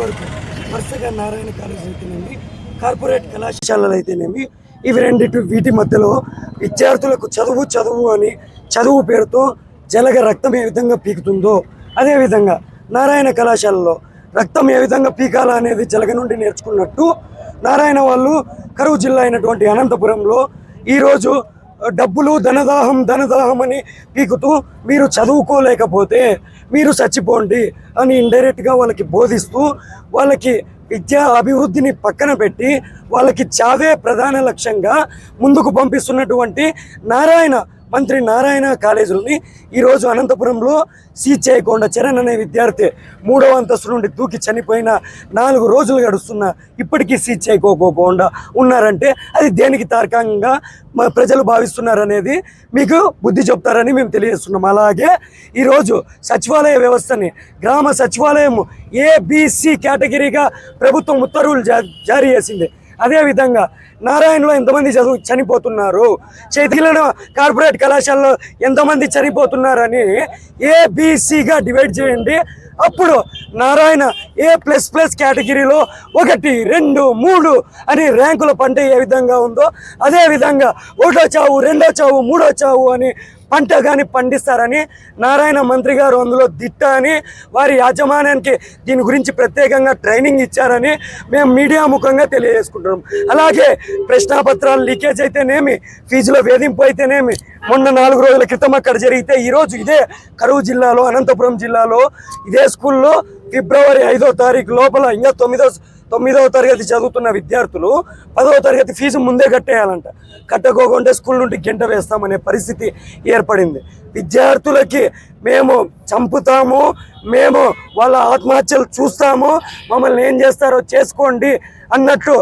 వరకు వరుసగా నారాయణ కాలేజ్ అయితేనేమి కార్పొరేట్ కళాశాలలు అయితేనేమి ఇవి రెండిటి వీటి మధ్యలో విద్యార్థులకు చదువు చదువు అని చదువు పేరుతో జలగ రక్తం ఏ విధంగా పీకుతుందో అదేవిధంగా నారాయణ కళాశాలలో రక్తం ఏ విధంగా పీకాలా అనేది జలగ నుండి నేర్చుకున్నట్టు నారాయణ వాళ్ళు కరువు జిల్లా అయినటువంటి అనంతపురంలో ఈరోజు డబ్బులు ధనదాహం ధనదాహం అని పీకుతూ మీరు చదువుకోలేకపోతే మీరు చచ్చిపోండి అని ఇండైరెక్ట్గా వాళ్ళకి బోధిస్తూ వాళ్ళకి విద్యా అభివృద్ధిని పక్కన పెట్టి వాళ్ళకి చావే ప్రధాన లక్ష్యంగా ముందుకు పంపిస్తున్నటువంటి నారాయణ మంత్రి నారాయణ కాలేజీలని ఈరోజు అనంతపురంలో సీజ్ చేయకుండా చరణ్ అనే విద్యార్థి మూడవ అంతస్తు నుండి దూకి చనిపోయిన నాలుగు రోజులు గడుస్తున్న ఇప్పటికీ సీజ్ చేయకోకోకుండా ఉన్నారంటే అది దేనికి తార్కంగా మా ప్రజలు భావిస్తున్నారనేది మీకు బుద్ధి చెప్తారని మేము తెలియజేస్తున్నాం. అలాగే ఈరోజు సచివాలయ వ్యవస్థని గ్రామ సచివాలయం ఏబిసి కేటగిరీగా ప్రభుత్వం ఉత్తర్వులు జా జారీ చేసింది. అదేవిధంగా నారాయణలో ఎంతమంది చదువు చనిపోతున్నారు? చేతిలో కార్పొరేట్ కళాశాలలో ఎంతమంది చనిపోతున్నారని ఏబిసిగా డివైడ్ చేయండి. అప్పుడు నారాయణ ఏ ప్లస్ ప్లస్ కేటగిరీలో ఒకటి రెండు మూడు అని ర్యాంకుల పంట ఏ విధంగా ఉందో అదేవిధంగా ఒకటో చావు రెండో చావు మూడో చావు అని పంట కానీ పండిస్తారని నారాయణ మంత్రి గారు అందులో దిట్ట అని వారి యాజమాన్యానికి దీని గురించి ప్రత్యేకంగా ట్రైనింగ్ ఇచ్చారని మేము మీడియా ముఖంగా తెలియజేసుకుంటున్నాం. అలాగే ప్రశ్నాపత్రాలు లీకేజ్ అయితేనేమి ఫీజుల వేధింపు అయితేనేమి మొన్న నాలుగు రోజుల క్రితం అక్కడ జరిగితే ఈరోజు ఇదే కరువు జిల్లాలో అనంతపురం జిల్లాలో ఇదే స్కూల్లో ఫిబ్రవరి ఐదో తారీఖు లోపల ఇంకా తొమ్మిదో తొమ్మిదవ తరగతి చదువుతున్న విద్యార్థులు పదవ తరగతి ఫీజు ముందే కట్టేయాలంట. కట్టకోకుంటే స్కూల్ నుండి గంట వేస్తామనే పరిస్థితి ఏర్పడింది. విద్యార్థులకి మేము చంపుతాము మేము వాళ్ళ ఆత్మహత్యలు చూస్తాము మమ్మల్ని ఏం చేస్తారో చేసుకోండి అన్నట్టు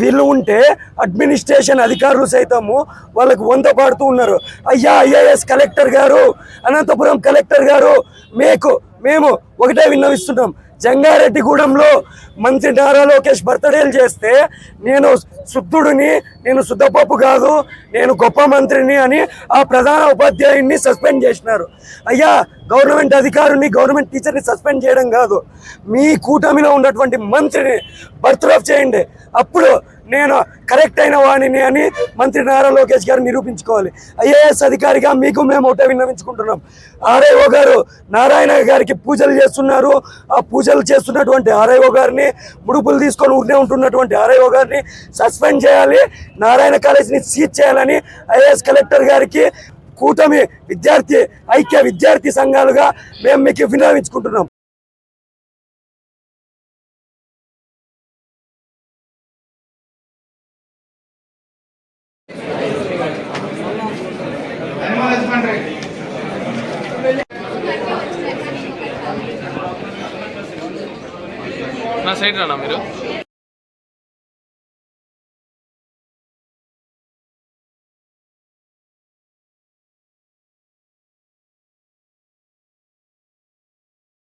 వీళ్ళు ఉంటే అడ్మినిస్ట్రేషన్ అధికారులు సైతము వాళ్ళకు వంద పాడుతూ ఉన్నారు. అయ్యా ఐఏఎస్ కలెక్టర్ గారు అనంతపురం కలెక్టర్ గారు మీకు మేము ఒకటే విన్నవిస్తున్నాం. జంగారెడ్డిగూడెంలో మంత్రి నారా లోకేష్ బర్త్డేలు చేస్తే నేను శుద్ధుడిని నేను శుద్ధపప్పు కాదు నేను గొప్ప మంత్రిని అని ఆ ప్రధాన ఉపాధ్యాయుడిని సస్పెండ్ చేసినారు. అయ్యా గవర్నమెంట్ అధికారుని గవర్నమెంట్ టీచర్ని సస్పెండ్ చేయడం కాదు. మీ కూటమిలో ఉన్నటువంటి మంత్రిని బర్త్రఫ్ చేయండి. అప్పుడు నేను కరెక్ట్ అయిన వాణిని అని మంత్రి నారా లోకేష్ గారు నిరూపించుకోవాలి. ఐఏఎస్ అధికారిగా మీకు మేము ఒకటే విన్నవించుకుంటున్నాం. ఆర్ఐఓ గారు నారాయణ గారికి పూజలు చేస్తున్నారు. ఆ పూజలు చేస్తున్నటువంటి ఆర్ఐఓ గారిని ముడుపులు తీసుకొని ఊరినే ఉంటున్నటువంటి ఆర్ఐఓ గారిని సస్పెండ్ చేయాలి. నారాయణ కాలేజీని సీజ్ చేయాలని ఐఏఎస్ కలెక్టర్ గారికి కూటమి విద్యార్థి ఐక్య విద్యార్థి సంఘాలుగా మేము మీకు విన్నవించుకుంటున్నాం. నా సైడ్ రానా మీరు